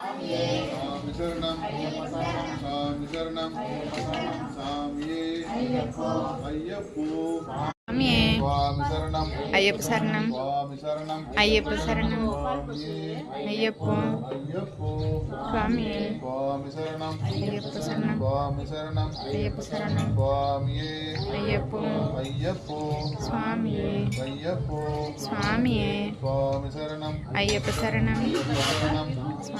స్వామి. శరణం స్వామి. శరణం అయ్యప్పో స్వామి. శరణం అయ్యప్ప శరణం స్వామి. శరణం అయ్యప్ప శరణం స్వామియే అయ్యప్ప అయ్యప్పో స్వామియే స్వామి శరణం. అయ్యప్ప శరణం. స్వామి.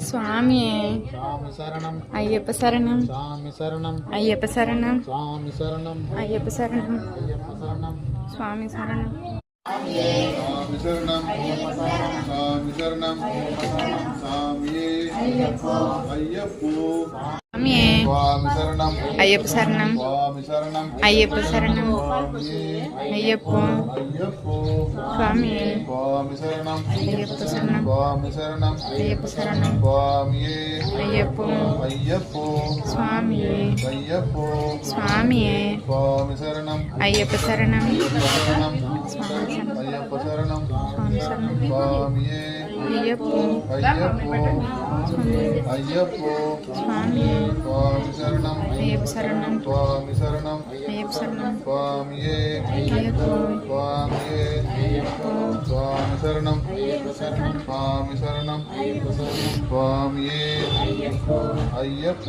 స్వామి. శరణం. అయ్యప్ప శరణం. స్వామి శరణం. అయ్యప్ప శరణం. స్వామి శరణం. అయ్యప్ప శరణం. అయ్యప్ప శరణం. స్వామి శరణం. స్వామి శరణం. స్వామి శరణం. అయ్యప్పో స్వామి శరణం. అయ్యప్ప శరణం. స్వామి. శరణం. అయ్యప్ప శరణం. అయ్యప్ప అయ్యప్పో. స్వామియే స్వామి. శరణం. అయ్యప్ప శరణం. స్వామి శరణం. అయ్యప్ప శరణం. అయ్యప్ప అయ్యప్పో స్వామియే అయ్యప్పో స్వామియే స్వామి శరణం అయ్యప్ప శరణం శరణం స్వామి శరణం అయ్యప్ప శరణం స్వామి శరణం స్వామియే అయ్యప్ప అయ్యప్పో అయ్యప్పో స్వామియే స్వామి శరణం అయ్యప్ప శరణం స్వామి శరణం అయ్యప్ప శరణం స్వామియే అయ్యప్ప స్వామియే స్వామి శరణం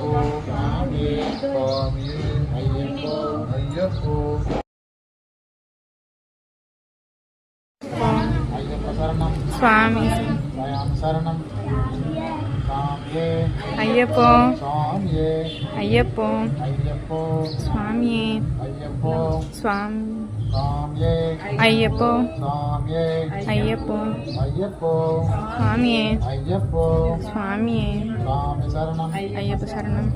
స్వామి శరణం స్వామియే అయ్యప్పో స్వామియే అయ్యప్పో అయ్యప్ప శరణం స్వామి. అయ్యప్ప. అయ్యప్ప. స్వామి స్వామియే. అయ్యప్ప. అయ్యప్ప. స్వామి శరణం అయ్యప్ప. స్వామి శరణం.